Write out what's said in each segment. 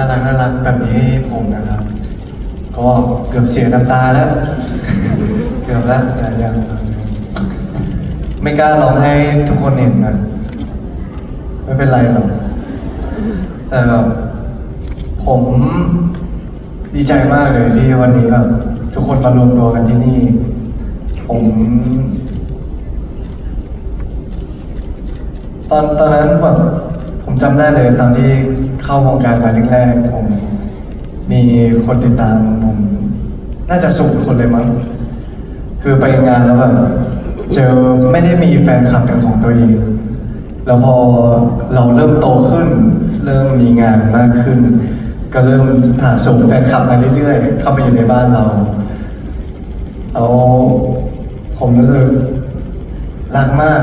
น่ารักน่ารักแบบนี้ให้ผมนะครับ ก็เกือบเสียน้ำตาแล้ว เกือบแล้วแต่ยังไม่กล้าร้องให้ทุกคนเห็นนะไม่เป็นไรหรอกแต่แบบผมดีใจมากเลยที่วันนี้แบบทุกคนมารวมตัวกันที่นี่ ผม ตอนตอนนั้นแบบผมจำได้เลยตอนที่ เข้าวงการมาแรกๆผมมีคนติดตามผมน่าจะสูงคนเลยมั้ง คือไปงานแล้วแบบเจอไม่ได้มีแฟนคลับเป็นของตัวเอง แล้วพอเราเริ่มโตขึ้น เริ่มมีงานมากขึ้น ก็เริ่มหาส่งแฟนคลับมาเรื่อยๆ เข้ามาอยู่ในบ้านเราแล้วผมรู้สึกรักมาก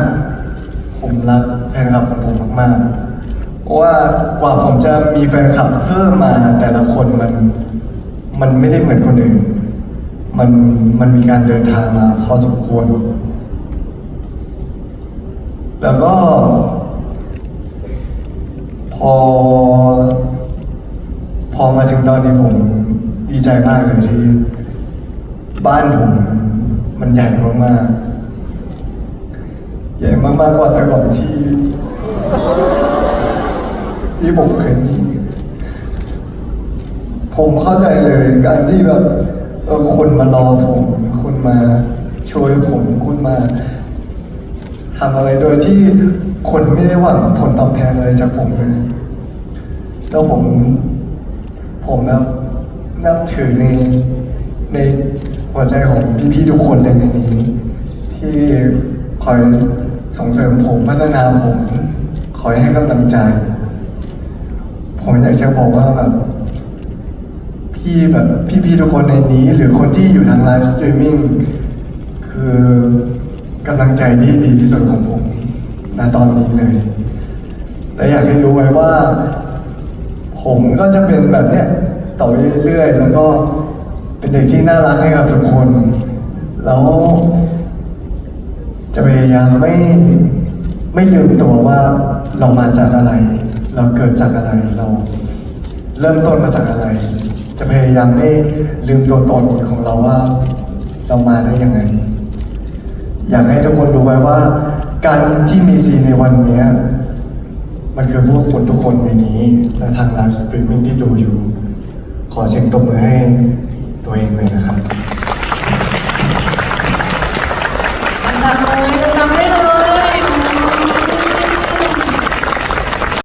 ผมรักแฟนคลับของผมมากๆ ว่ากว่าผมจะมีแฟนคลับเพิ่มมาแต่ละคนมันมันไม่ได้เหมือนคนอื่น มันมันมีการเดินทางมาพอสมควร แล้วก็ พอ พอมาถึงตอนนี้ผมดีใจมากเลยที่ บ้านผมมันใหญ่มากๆ ใหญ่มากๆกว่าแต่ก่อนที่ ที่ผมเคยมีผมเข้าใจเลยการที่แบบเออคนมารอผมคนมาช่วยผมคุณมาทำอะไรโดยที่คนไม่ได้หวังผลตอบแทนอะไรจากผมเลยแล้วผม ผมแบบนับถือในในหัวใจของพี่ๆทุกคนเลยในนี้ ที่คอยส่งเสริมผมพัฒนาผม คอยให้กำลังใจ ผมอยากจะบอกว่าแบบพี่แบบพี่ๆทุกคนในนี้ หรือคนที่อยู่ทางไลฟ์สตรีมมิ่งคือกำลังใจที่ดีที่สุดของผมณตอนนี้เลยและอยากให้รู้ไว้ว่า ผมก็จะเป็นแบบเนี้ยต่อไปเรื่อยๆ แล้วก็เป็นเด็กที่น่ารักให้กับทุกคน แล้วจะพยายามไม่ไม่ลืมตัวว่าเรามาจากอะไร เราเกิดจากอะไรเราเริ่มต้นมาจากอะไร จะพยายามไม่ลืมตัวตนของเราว่า เรามาได้ยังไง อยากให้ทุกคนรู้ไว้ว่า การที่มีซีในวันนี้ มันคือพวกคุณทุกคนในนี้ และทางไลฟ์สตรีมมิ่งที่ดูอยู่ ขอเสียงตบมือให้ตัวเองเลยนะครับดังๆเลยดังๆ